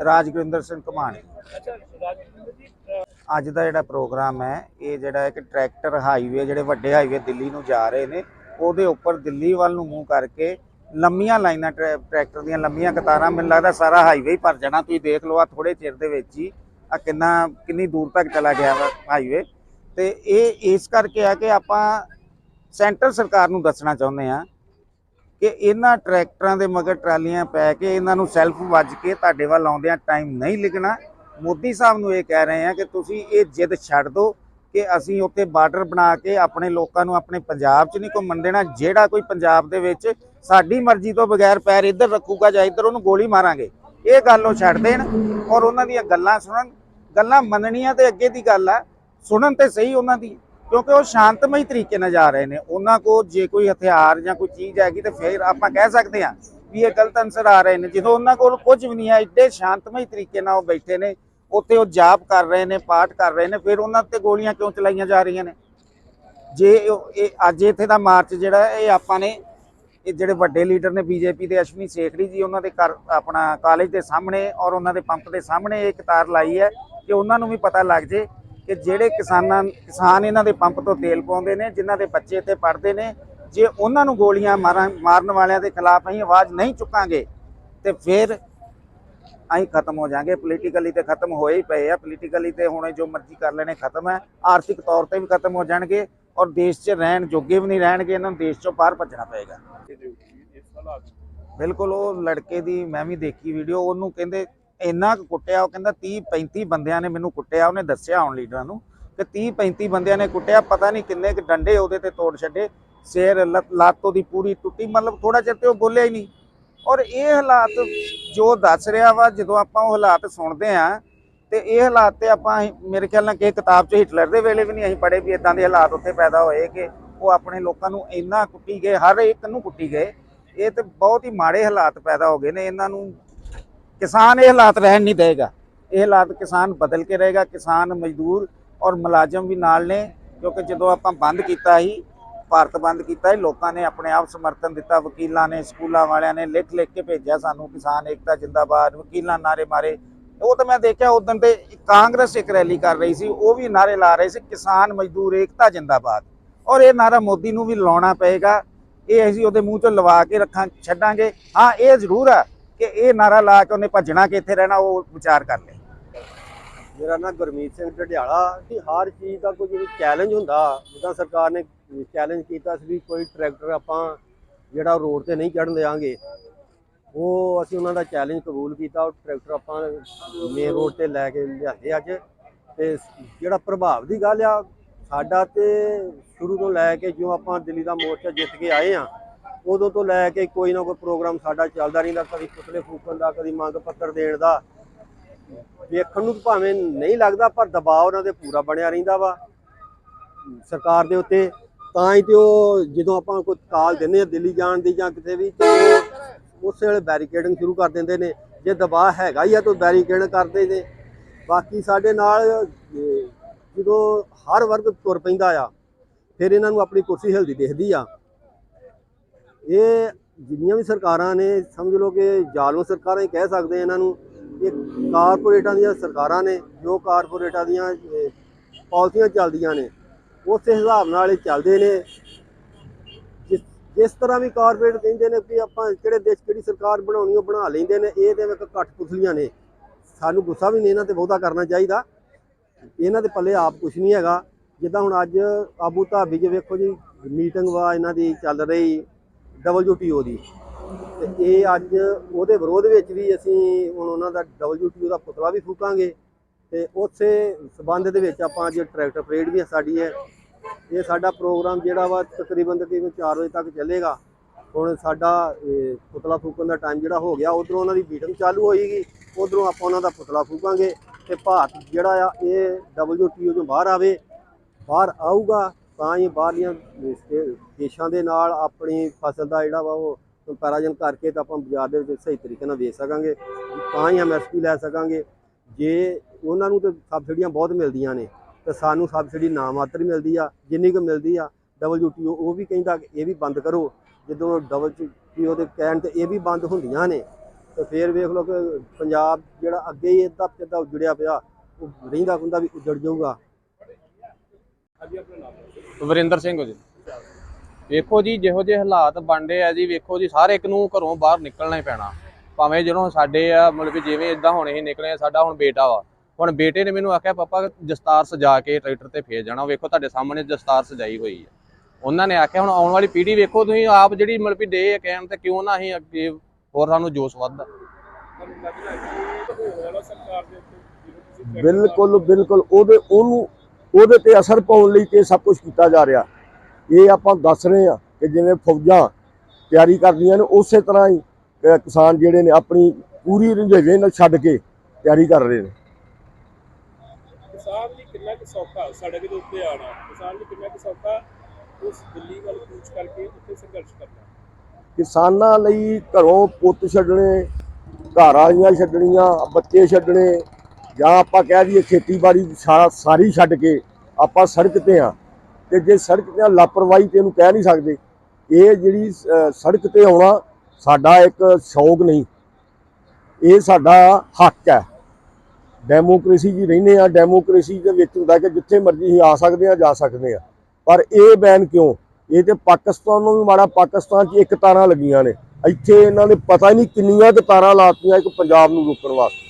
ਰਾਜਗੁਰਿੰਦਰ ਸਿੰਘ ਜੀ ਅੱਜ ਦਾ ਜਿਹੜਾ ਪ੍ਰੋਗਰਾਮ ਹੈ ਇਹ ਜਿਹੜਾ ਇੱਕ ਟਰੈਕਟਰ ਹਾਈਵੇ ਜਿਹੜੇ ਵੱਡੇ ਹਾਈਵੇ ਦਿੱਲੀ ਨੂੰ ਜਾ ਰਹੇ ਨੇ ਉਹਦੇ ਉੱਪਰ ਦਿੱਲੀ ਵੱਲ ਨੂੰ ਮੂੰਹ ਕਰਕੇ ਲੰਮੀਆਂ ਲਾਈਨਾਂ ਟਰੈ- ਟਰੈਕਟਰ ਦੀਆਂ ਲੰਮੀਆਂ ਕਤਾਰਾਂ ਮੈਨੂੰ ਲੱਗਦਾ ਸਾਰਾ ਹਾਈਵੇ ਹੀ ਭਰ ਜਾਣਾ ਤੁਸੀਂ ਦੇਖ ਲਓ ਆ ਥੋੜੇ ਚਿਰ ਦੇ ਵਿੱਚ ਹੀ ਆ ਕਿੰਨਾ ਕਿੰਨੀ ਦੂਰ ਤੱਕ ਚਲਾ ਗਿਆ ਵਾ ਹਾਈਵੇ। ਤੇ ਇਹ ਇਸ ਕਰਕੇ ਆ ਕਿ ਆਪਾਂ ਸੈਂਟਰ ਸਰਕਾਰ ਨੂੰ ਦੱਸਣਾ ਚਾਹੁੰਦੇ ਆ ਕਿ ਇਹਨਾਂ ਟਰੈਕਟਰਾਂ ਦੇ ਮਗਰ ਟਰਾਲੀਆਂ ਪੈ ਕੇ ਇਹਨਾਂ ਨੂੰ ਸੈਲਫ ਵੱਜ ਕੇ ਤੁਹਾਡੇ ਵੱਲ ਆਉਂਦਿਆਂ ਟਾਈਮ ਨਹੀਂ ਲੱਗਣਾ ਮੋਦੀ ਸਾਹਿਬ ਨੂੰ ਇਹ ਕਹਿ ਰਹੇ ਆ ਕਿ ਤੁਸੀਂ ਇਹ ਜਿੱਦ ਛੱਡ ਦਿਓ ਕਿ ਅਸੀਂ ਉੱਥੇ ਬਾਰਡਰ ਬਣਾ ਕੇ ਆਪਣੇ ਲੋਕਾਂ ਨੂੰ ਆਪਣੇ ਪੰਜਾਬ 'ਚ ਨਹੀਂ ਘੁੰਮਣ ਦੇਣਾ ਜਿਹੜਾ ਕੋਈ ਪੰਜਾਬ ਦੇ ਵਿੱਚ ਸਾਡੀ ਮਰਜ਼ੀ ਤੋਂ ਬਗੈਰ ਪੈਰ ਇੱਧਰ ਰੱਖੂਗਾ ਜਾਂ ਇੱਧਰ ਉਹਨੂੰ ਗੋਲੀ ਮਾਰਾਂਗੇ। ਇਹ ਗੱਲ ਉਹ ਛੱਡ ਦੇਣ ਔਰ ਉਹਨਾਂ ਦੀਆਂ ਗੱਲਾਂ ਸੁਣਨ। ਗੱਲਾਂ ਮੰਨਣੀਆਂ ਤੇ ਅੱਗੇ ਦੀ ਗੱਲ ਆ। ਸੁਣਨ ਤੇ ਸਹੀ ਉਹਨਾਂ ਦੀ। ਕਿਉਂਕਿ ਉਹ ਸ਼ਾਂਤਮਈ ਤਰੀਕੇ ਨਾਲ ਜਾ ਰਹੇ ਨੇ। ਉਹਨਾਂ ਕੋਲ ਜੇ ਕੋਈ ਹਥਿਆਰ ਜਾਂ ਕੋਈ ਚੀਜ਼ ਹੈਗੀ ਤੇ ਫਿਰ ਆਪਾਂ ਕਹਿ ਸਕਦੇ ਹਾਂ ਵੀ ਇਹ ਗਲਤ ਅਨਸਰ ਆ ਰਹੇ ਨੇ। ਜਦੋਂ ਉਹਨਾਂ ਕੋਲ ਕੁਝ ਵੀ ਨਹੀਂ ਹੈ, ਇੱਡੇ ਸ਼ਾਂਤਮਈ ਤਰੀਕੇ ਨਾਲ ਉਹ ਬੈਠੇ ਨੇ, ਉੱਥੇ ਉਹ ਜਾਪ ਕਰ ਰਹੇ ਨੇ, ਪਾਠ ਕਰ ਰਹੇ ਨੇ, ਫਿਰ ਉਹਨਾਂ ਤੇ ਗੋਲੀਆਂ ਕਿਉਂ ਚਲਾਈਆਂ ਜਾ ਰਹੀਆਂ ਨੇ? ਜੇ ਇਹ ਅੱਜ ਇੱਥੇ ਦਾ ਮਾਰਚ ਜਿਹੜਾ ਇਹ ਆਪਾਂ ਨੇ, ਇਹ ਜਿਹੜੇ ਵੱਡੇ ਲੀਡਰ ਨੇ ਬੀਜੇਪੀ ਦੇ, ਅਸ਼ਵਨੀ ਸੇਖੜੀ ਜੀ, ਉਹਨਾਂ ਦੇ ਘਰ, ਆਪਣਾ ਕਾਲਜ ਦੇ ਸਾਹਮਣੇ ਔਰ ਉਹਨਾਂ ਦੇ ਪੰਪ ਦੇ ਸਾਹਮਣੇ ਇਹ ਕਤਾਰ ਲਾਈ ਹੈ ਕਿ ਉਹਨਾਂ ਨੂੰ ਵੀ ਪਤਾ ਲੱਗ ਜੇ ਕਿ ਜਿਹੜੇ ਕਿਸਾਨਾਂ, ਕਿਸਾਨ ਇਹਨਾਂ ਦੇ ਪੰਪ ਤੋਂ ਤੇਲ ਪਾਉਂਦੇ ਨੇ, ਜਿਨ੍ਹਾਂ ਦੇ ਬੱਚੇ ਇੱਥੇ ਪੜ੍ਹਦੇ ਨੇ, ਜੇ ਉਹਨਾਂ ਨੂੰ ਗੋਲੀਆਂ ਮਾਰਾਂ, ਮਾਰਨ ਵਾਲਿਆਂ ਦੇ ਖਿਲਾਫ ਅਸੀਂ ਆਵਾਜ਼ ਨਹੀਂ ਚੁੱਕਾਂਗੇ, ਤੇ ਫਿਰ ਅਸੀਂ ਖਤਮ ਹੋ ਜਾਾਂਗੇ। ਪੋਲੀਟੀਕਲੀ ਤੇ ਖਤਮ ਹੋਏ ਹੀ ਪਏ ਆ। ਪੋਲੀਟੀਕਲੀ ਤੇ ਹੁਣ ਜੋ ਮਰਜ਼ੀ ਕਰ ਲੈਣੇ, ਖਤਮ ਹੈ। ਆਰਥਿਕ ਤੌਰ ਤੇ ਵੀ ਖਤਮ ਹੋ ਜਾਣਗੇ ਔਰ ਦੇਸ਼ 'ਚ ਰਹਿਣ ਜੋਗੇ ਵੀ ਨਹੀਂ ਰਹਿਣਗੇ, ਇਹਨਾਂ ਨੂੰ ਦੇਸ਼ 'ਚੋਂ ਬਾਹਰ ਭੱਜਣਾ ਪਏਗਾ। ਬਿਲਕੁਲ, ਉਹ ਲੜਕੇ ਦੀ, ਮੈਂ ਵੀ ਦੇਖੀ ਵੀਡੀਓ ਉਹਨੂੰ ਕਹਿੰਦੇ ਇੰਨਾ ਕੁ ਕੁੱਟਿਆ, ਉਹ ਕਹਿੰਦਾ 30 35 ਬੰਦਿਆਂ ਨੇ ਮੈਨੂੰ ਕੁੱਟਿਆ, ਉਹਨੇ ਦੱਸਿਆ ਹੁਣ ਲੀਡਰਾਂ ਨੂੰ ਕਿ 30 35 ਬੰਦਿਆਂ ਨੇ ਕੁੱਟਿਆ, ਪਤਾ ਨਹੀਂ ਕਿੰਨੇ ਕੁ ਡੰਡੇ ਉਹਦੇ ਤੇ ਤੋੜ ਛੱਡੇ, ਸਿਰ ਲੱਤ ਉਹਦੀ ਪੂਰੀ ਟੁੱਟੀ, ਮਤਲਬ ਥੋੜਾ ਚਿਰ ਤੇ ਉਹ ਬੋਲਿਆ ਹੀ ਨਹੀਂ। ਔਰ ਇਹ ਹਾਲਾਤ ਜੋ ਦੱਸ ਰਿਹਾ ਵਾ, ਜਦੋਂ ਆਪਾਂ ਉਹ ਹਾਲਾਤ ਸੁਣਦੇ ਆ, ਤੇ ਇਹ ਹਾਲਾਤ ਤੇ ਆਪਾਂ ਮੇਰੇ ਖਿਆਲ ਨਾਲ ਕਿ ਕਿਤਾਬ 'ਚ ਹਿਟਲਰ ਦੇ ਵੇਲੇ ਵੀ ਨਹੀਂ ਅਸੀਂ ਪੜ੍ਹੇ ਵੀ ਇਦਾਂ ਦੇ ਹਾਲਾਤ ਉੱਥੇ ਪੈਦਾ ਹੋਏ ਕਿ ਉਹ ਆਪਣੇ ਲੋਕਾਂ ਨੂੰ ਇੰਨਾ ਕੁੱਟੀ ਗਏ, ਹਰ ਇੱਕ ਨੂੰ ਕੁੱਟੀ ਗਏ। ਇਹ ਤੇ ਬਹੁਤ ਹੀ ਮਾੜੇ ਹਾਲਾਤ ਪੈਦਾ ਹੋ ਗਏ ਨੇ, ਇਹਨਾਂ ਨੂੰ ਕਿਸਾਨ ਇਹ ਹਾਲਾਤ ਰਹਿਣ ਨਹੀਂ ਦੇਗਾ। ਇਹ ਹਾਲਾਤ ਕਿਸਾਨ ਬਦਲ ਕੇ ਰਹੇਗਾ, ਕਿਸਾਨ ਮਜ਼ਦੂਰ ਔਰ ਮੁਲਾਜ਼ਮ ਵੀ ਨਾਲ ਨੇ, ਕਿਉਂਕਿ ਜਦੋਂ ਆਪਾਂ ਬੰਦ ਕੀਤਾ ਸੀ, ਭਾਰਤ ਬੰਦ ਕੀਤਾ ਸੀ, ਲੋਕਾਂ ਨੇ ਆਪਣੇ ਆਪ ਸਮਰਥਨ ਦਿੱਤਾ, ਵਕੀਲਾਂ ਨੇ, ਸਕੂਲਾਂ ਵਾਲਿਆਂ ਨੇ ਲਿਖ ਲਿਖ ਕੇ ਭੇਜਿਆ ਸਾਨੂੰ, ਕਿਸਾਨ ਏਕਤਾ ਜਿੰਦਾਬਾਦ, ਵਕੀਲਾਂ ਨਾਰੇ ਮਾਰੇ। ਉਹ ਤਾਂ ਮੈਂ ਦੇਖਿਆ ਉਦੋਂ ਤੇ ਕਾਂਗਰਸ ਇੱਕ ਰੈਲੀ ਕਰ ਰਹੀ ਸੀ, ਉਹ ਵੀ ਨਾਰੇ ਲਾ ਰਹੇ ਸੀ, ਕਿਸਾਨ ਮਜ਼ਦੂਰ ਏਕਤਾ ਜਿੰਦਾਬਾਦ। ਔਰ ਇਹ ਨਾਰਾ ਮੋਦੀ ਨੂੰ ਵੀ ਲਾਉਣਾ ਪਏਗਾ, ਇਹ ਅਸੀਂ ਉਹਦੇ ਮੂੰਹ ਚੋਂ ਲਵਾ ਕੇ ਰੱਖਾਂ, ਛੱਡਾਂਗੇ। ਹਾਂ, ਇਹ ਜ਼ਰੂਰ ਆ ਕਿ ਇਹ ਨਾਰਾ ਲਾ ਕੇ ਉਹਨੇ ਭੱਜਣਾ ਕਿ ਇੱਥੇ ਰਹਿਣਾ, ਉਹ ਵਿਚਾਰ ਕਰ ਲਏ। ਮੇਰਾ ਨਾਮ ਗੁਰਮੀਤ ਸਿੰਘ ਢਡਿਆਲਾ ਕਿ ਹਰ ਚੀਜ਼ ਦਾ ਕੋਈ ਜਿਹੜੀ ਚੈਲੰਜ ਹੁੰਦਾ, ਜਿੱਦਾਂ ਸਰਕਾਰ ਨੇ ਚੈਲੰਜ ਕੀਤਾ ਸੀ ਵੀ ਕੋਈ ਟਰੈਕਟਰ ਆਪਾਂ ਜਿਹੜਾ ਰੋਡ ਤੇ ਨਹੀਂ ਚੜਨ ਦੇਵਾਂਗੇ ਉਹ ਅਸੀਂ ਉਹਨਾਂ ਦਾ ਚੈਲੰਜ ਕਬੂਲ ਕੀਤਾ, ਉਹ ਟਰੈਕਟਰ ਆਪਾਂ ਮੇਨ ਰੋਡ ਤੇ ਲੈ ਕੇ ਲਿਆਂਦੇ ਅੱਜ। ਤੇ ਜਿਹੜਾ ਪ੍ਰਭਾਵ ਦੀ ਗੱਲ ਆ, ਸਾਡਾ ਤੇ ਸ਼ੁਰੂ ਤੋਂ ਲੈ ਕੇ ਜਿਉਂ ਆਪਾਂ ਦਿੱਲੀ ਦਾ ਮੋਰਚਾ ਜਿੱਤ ਕੇ ਆਏ ਆ ਉਦੋਂ ਤੋਂ ਲੈ ਕੇ ਕੋਈ ਨਾ ਕੋਈ ਪ੍ਰੋਗਰਾਮ ਸਾਡਾ ਚੱਲਦਾ ਰਹਿੰਦਾ, ਕਦੀ ਪੁਤਲੇ ਫੂਕਣ ਦਾ, ਕਦੀ ਮੰਗ ਪੱਤਰ ਦੇਣ ਦਾ। ਵੇਖਣ ਨੂੰ ਭਾਵੇਂ ਨਹੀਂ ਲੱਗਦਾ, ਪਰ ਦਬਾਅ ਉਹਨਾਂ ਦੇ ਪੂਰਾ ਬਣਿਆ ਰਹਿੰਦਾ ਵਾ। ਸਰਕਾਰ ਦੇ ਉੱਤੇ ਤਾਂ ਹੀ ਤੇ ਉਹ ਜਦੋਂ ਆਪਾਂ ਕੋਈ ਕਾਲ ਦਿੰਦੇ ਆ ਦਿੱਲੀ ਜਾਣ ਦੀ ਜਾਂ ਕਿਤੇ ਵੀ, ਤੇ ਉਸੇ ਵੇਲੇ ਬੈਰੀਕੇਡਿੰਗ ਸ਼ੁਰੂ ਕਰ ਦਿੰਦੇ ਨੇ। ਜੇ ਦਬਾਅ ਹੈਗਾ ਹੀ ਆ ਤਾਂ ਬੈਰੀਕੇਡ ਕਰਦੇ ਨੇ। ਬਾਕੀ ਸਾਡੇ ਨਾਲ ਜਦੋਂ ਹਰ ਵਰਗ ਤੁਰ ਪੈਂਦਾ ਆ, ਫਿਰ ਇਹਨਾਂ ਨੂੰ ਆਪਣੀ ਕੁਰਸੀ ਹਿਲਦੀ ਦਿਖਦੀ ਆ। ਇਹ ਜਿੰਨੀਆਂ ਵੀ ਸਰਕਾਰਾਂ ਨੇ ਸਮਝ ਲਓ ਕਿ ਜ਼ਾਲਮ ਸਰਕਾਰਾਂ ਹੀ ਕਹਿ ਸਕਦੇ ਇਹਨਾਂ ਨੂੰ ਇਹ ਕਾਰਪੋਰੇਟਾਂ ਦੀਆਂ ਸਰਕਾਰਾਂ ਨੇ ਜੋ ਕਾਰਪੋਰੇਟਾਂ ਦੀਆਂ ਅਹ, ਪਾਲਿਸੀਆਂ ਚੱਲਦੀਆਂ ਨੇ ਉਸੇ ਹਿਸਾਬ ਨਾਲ ਇਹ ਚੱਲਦੇ ਨੇ। ਜਿਸ ਜਿਸ ਤਰ੍ਹਾਂ ਵੀ ਕਾਰਪੋਰੇਟ ਕਹਿੰਦੇ ਨੇ ਕਿ ਆਪਾਂ ਕਿਹੜੇ ਦੇਸ਼ ਕਿਹੜੀ ਸਰਕਾਰ ਬਣਾਉਣੀ ਉਹ ਬਣਾ ਲੈਂਦੇ ਨੇ ਇਹ ਤੇ ਇੱਕ ਘੱਟ ਪੁਤਲੀਆਂ ਨੇ। ਸਾਨੂੰ ਗੁੱਸਾ ਵੀ ਨਹੀਂ ਇਹਨਾਂ ਤੇ ਬਹੁਤਾ ਕਰਨਾ ਚਾਹੀਦਾ। ਇਹਨਾਂ ਦੇ ਪੱਲੇ ਆਪ ਕੁਝ ਨਹੀਂ ਹੈਗਾ। ਜਿੱਦਾਂ ਹੁਣ ਅੱਜ ਆਬੂ ਧਾਬੀ ਜੇ ਵੇਖੋ ਜੀ ਮੀਟਿੰਗ ਵਾ ਇਹਨਾਂ ਦੀ ਚੱਲ ਰਹੀ। WTO ਦੀ ਤੇ ਇਹ ਅੱਜ ਉਹਦੇ ਵਿਰੋਧ ਵਿੱਚ ਵੀ ਅਸੀਂ ਹੁਣ ਉਹਨਾਂ ਦਾ WTO ਦਾ ਪੁਤਲਾ ਵੀ ਫੂਕਾਂਗੇ। ਤੇ ਉਸੇ ਸਬੰਧ ਦੇ ਵਿੱਚ ਆਪਾਂ ਅੱਜ ਟਰੈਕਟਰ ਪਰੇਡ ਵੀ ਸਾਡੀ ਹੈ। ਇਹ ਸਾਡਾ ਪ੍ਰੋਗਰਾਮ ਜਿਹੜਾ ਵਾ ਤਕਰੀਬਨ ਤਕਰੀਬਨ 4 ਵਜੇ ਤੱਕ ਚੱਲੇਗਾ। ਹੁਣ ਸਾਡਾ ਇਹ, ਪੁਤਲਾ ਫੂਕਣ ਦਾ ਟਾਈਮ ਜਿਹੜਾ ਹੋ ਗਿਆ ਉਧਰੋਂ ਉਹਨਾਂ ਦੀ ਮੀਟਿੰਗ ਚਾਲੂ ਹੋਏਗੀ। ਉਧਰੋਂ ਆਪਾਂ ਉਹਨਾਂ ਦਾ ਪੁਤਲਾ ਫੂਕਾਂਗੇ। ਤੇ ਭਾਰਤ ਜਿਹੜਾ ਆ ਇਹ WTO ਤੋਂ ਬਾਹਰ ਆਵੇ। ਬਾਹਰ ਆਊਗਾ ਤਾਂ ਹੀ ਬਾਹਰਲੀਆਂ ਦੇਸ਼- ਦੇਸ਼ਾਂ ਦੇ ਨਾਲ ਆਪਣੀ ਫਸਲ ਦਾ ਜਿਹੜਾ ਵਾ ਉਹ ਕੰਪੈਰੀਜ਼ਨ ਕਰਕੇ ਤਾਂ ਆਪਾਂ ਬਾਜ਼ਾਰ ਦੇ ਵਿੱਚ ਸਹੀ ਤਰੀਕੇ ਨਾਲ ਵੇਚ ਸਕਾਂਗੇ। ਤਾਂ ਹੀ ਐਮਐਸਪੀ ਲੈ ਸਕਾਂਗੇ। ਜੇ ਉਹਨਾਂ ਨੂੰ ਤਾਂ ਸਬਸਿਡੀਆਂ ਬਹੁਤ ਮਿਲਦੀਆਂ ਨੇ, ਤੇ ਸਾਨੂੰ ਸਬਸਿਡੀ ਨਾ ਮਾਤਰ ਮਿਲਦੀ ਆ, ਜਿੰਨੀ ਕੁ ਮਿਲਦੀ ਆ WTO ਉਹ ਵੀ ਕਹਿੰਦਾ ਇਹ ਵੀ ਬੰਦ ਕਰੋ। ਜਦੋਂ WTO ਦੇ ਕਹਿਣ ਤੇ ਇਹ ਵੀ ਬੰਦ ਹੁੰਦੀਆਂ ਨੇ, ਤੇ ਫੇਰ ਵੇਖ ਲਓ ਕਿ ਪੰਜਾਬ ਜਿਹੜਾ ਅੱਗੇ ਹੀ ਇੱਦਾਂ ਕਿੱਦਾਂ ਉਜੜਿਆ ਪਿਆ, ਉਹ ਰਹਿੰਦਾ ਖੁੰਦਾ ਵੀ ਉੱਜੜ ਜਾਊਗਾ। ਵਰਿੰਦਰ ਸਿੰਘ ਜੀ। ਵੇਖੋ ਜੀ, ਜਿਹੋ ਜਿਹੇ ਹਾਲਾਤ ਬਣਦੇ ਆ ਜੀ, ਵੇਖੋ ਜੀ, ਹਰ ਇੱਕ ਨੂੰ ਘਰੋਂ ਬਾਹਰ ਨਿਕਲਣਾ ਹੀ ਪੈਣਾ। ਭਾਵੇਂ ਜਦੋਂ ਸਾਡੇ ਆ, ਮਤਲਬ ਕਿ ਜਿਵੇਂ ਇਦਾਂ ਹੁਣ ਅਸੀਂ ਨਿਕਲੇ ਸਾਡਾ ਹੁਣ ਬੇਟਾ ਵਾ। ਹੁਣ ਬੇਟੇ ਨੇ ਮੈਨੂੰ ਆਖਿਆ, ਪਾਪਾ ਦਸਤਾਰ ਸਜਾ ਕੇ ਟਰੈਕਟਰ ਤੇ ਫੇਰ ਜਾਣਾ। ਵੇਖੋ, ਤੁਹਾਡੇ ਸਾਹਮਣੇ ਦਸਤਾਰ ਸਜਾਈ ਹੋਈ ਹੈ ਉਹਨਾਂ ਨੇ ਆਖਿਆ, ਹੁਣ ਆਉਣ ਵਾਲੀ ਪੀੜ੍ਹੀ ਵੇਖੋ, ਤੁਸੀਂ ਆਪ ਜਿਹੜੀ ਮਤਲਬ ਕਿ ਡੇ ਕਹਿਣ ਤੇ ਕਿਉਂ ਨਾ ਅਸੀਂ ਅੱਗੇ ਹੋਰ ਸਾਨੂੰ ਜੋਸ਼ ਵੱਧਦਾ? ਬਿਲਕੁਲ ਬਿਲਕੁਲ, ਉਹਦੇ, ਉਹਨੂੰ ਉਹਦੇ ਤੇ ਅਸਰ ਪਾਉਣ ਲਈ ਕਿ ਸਭ ਕੁਝ ਕੀਤਾ ਜਾ ਰਿਹਾ। ਇਹ ਆਪਾਂ ਦੱਸ ਰਹੇ ਹਾਂ ਕਿ ਜਿਵੇਂ ਫੌਜਾਂ ਤਿਆਰੀ ਕਰਦੀਆਂ ਨੇ ਉਸੇ ਤਰ੍ਹਾਂ ਹੀ ਕਿਸਾਨ ਜਿਹੜੇ ਨੇ ਆਪਣੀ ਪੂਰੀ ਰੰਝੇਵੇਂ ਨਾਲ ਛੱਡ ਕੇ ਤਿਆਰੀ ਕਰ ਰਹੇ ਨੇ। ਕਿਸਾਨ ਲਈ ਕਿੰਨਾ ਕੁ ਸੌਖਾ? ਸੜਕ ਦੇ ਉੱਤੇ ਆਣਾ ਕਿਸਾਨ ਲਈ ਕਿੰਨਾ ਕੁ ਸੌਖਾ? ਉਸ ਦਿੱਲੀ ਵੱਲ ਕੂਚ ਕਰਕੇ ਉੱਥੇ ਸੰਘਰਸ਼ ਕਰਨਾ। ਕਿਸਾਨਾਂ ਲਈ ਘਰੋਂ ਪੁੱਤ ਛੱਡਣੇ ਘਰ ਵਾਲੀਆਂ ਛੱਡਣੀਆਂ ਬੱਚੇ ਛੱਡਣੇ ਜਾਂ ਆਪਾਂ ਕਹਿ ਦਈਏ ਖੇਤੀਬਾੜੀ ਸਾਰਾ ਸਾਰੀ ਛੱਡ ਕੇ ਆਪਾਂ ਸੜਕ ਤੇ ਆ ਤੇ ਜੇ ਸੜਕ ਤੇ ਲਾਪਰਵਾਹੀ ਤੇ ਇਹਨੂੰ ਕਹਿ ਨਹੀਂ ਸਕਦੇ। ਇਹ ਜਿਹੜੀ ਸੜਕ ਤੇ ਆਉਣਾ ਸਾਡਾ ਇੱਕ ਸ਼ੌਕ ਨਹੀਂ। ਇਹ ਸਾਡਾ ਹੱਕ ਹੈ। ਡੈਮੋਕ੍ਰੇਸੀ 'ਚ ਰਹਿੰਦੇ ਆ ਡੈਮੋਕ੍ਰੇਸੀ ਦੇ ਵਿੱਚ ਹੁੰਦਾ ਕਿ ਜਿੱਥੇ ਮਰਜ਼ੀ ਅਸੀਂ ਆ ਸਕਦੇ ਆ ਜਾ ਸਕਦੇ ਆ ਪਰ ਇਹ ਬੈਨ ਕਿਉਂ? ਇਹ ਤੇ ਪਾਕਿਸਤਾਨ ਨੂੰ ਵੀ ਮਾੜਾ, ਪਾਕਿਸਤਾਨ 'ਚ ਇੱਕ ਤਾਰਾਂ ਲੱਗੀਆਂ ਨੇ। ਇੱਥੇ ਇਹਨਾਂ ਨੇ ਪਤਾ ਹੀ ਨਹੀਂ ਕਿੰਨੀਆਂ ਕੁ ਤਾਰਾਂ ਲਾਤੀਆਂ ਇੱਕ ਪੰਜਾਬ ਨੂੰ ਰੋਕਣ ਵਾਸਤੇ।